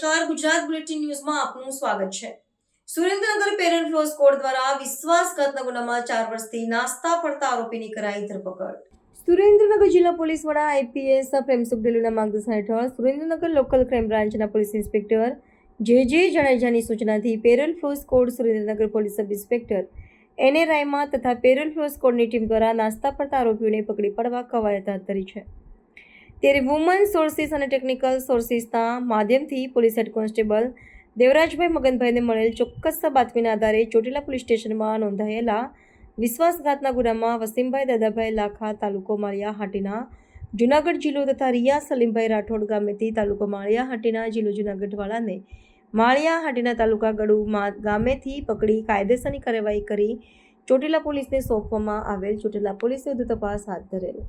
Gujarat bulletin ન્યૂઝમાં આપનું સ્વાગત છે. સુરેન્દ્રનગર પેરેન્ટ ફ્લો સ્કોડ દ્વારા વિશ્વાસઘાતના ગુનામાં ચાર વર્ષથી નાસ્તા પડતા આરોપીની કરાઈ ધરપકડ. સુરેન્દ્રનગર જિલ્લા પોલીસ વડા આઈપીએસ પ્રેમસુખ ડેલુના માર્ગદર્શન હેઠળ સુરેન્દ્રનગર લોકલ ક્રાઇમ બ્રાન્ચના પોલીસ ઇન્સ્પેક્ટર જે જે જાડેજાની સૂચનાથી parent furlough squad Surendranagar police sub inspector એને રાયમા તથા પેરેન્ટ ફ્લો સ્કોડની ટીમ દ્વારા નાસ્તા પડતા આરોપીઓને પકડી પાડવા કવાયત હાથ ધરી છે. ત્યારે વુમન સોર્સિસ અને ટેકનિકલ સોર્સિસના માધ્યમથી પોલીસ હેડ કોન્સ્ટેબલ દેવરાજભાઈ મગનભાઈને મળેલ ચોક્કસ બાતમીના આધારે ચોટીલા પોલીસ સ્ટેશનમાં નોંધાયેલા વિશ્વાસઘાતના ગુનામાં વસીમભાઈ દાદાભાઈ લાખા તાલુકો માળિયા હાટીના જુનાગઢ જિલ્લો તથા રિયા સલીમભાઈ રાઠોડ ગામેથી તાલુકો માળિયા હાટીના જિલ્લો જુનાગઢવાળાને માળિયા હાટીના તાલુકા ગડુમાં ગામેથી પકડી કાયદેસરની કાર્યવાહી કરી ચોટીલા પોલીસને સોંપવામાં આવેલ ચોટીલા પોલીસે વધુ તપાસ હાથ ધરેલ.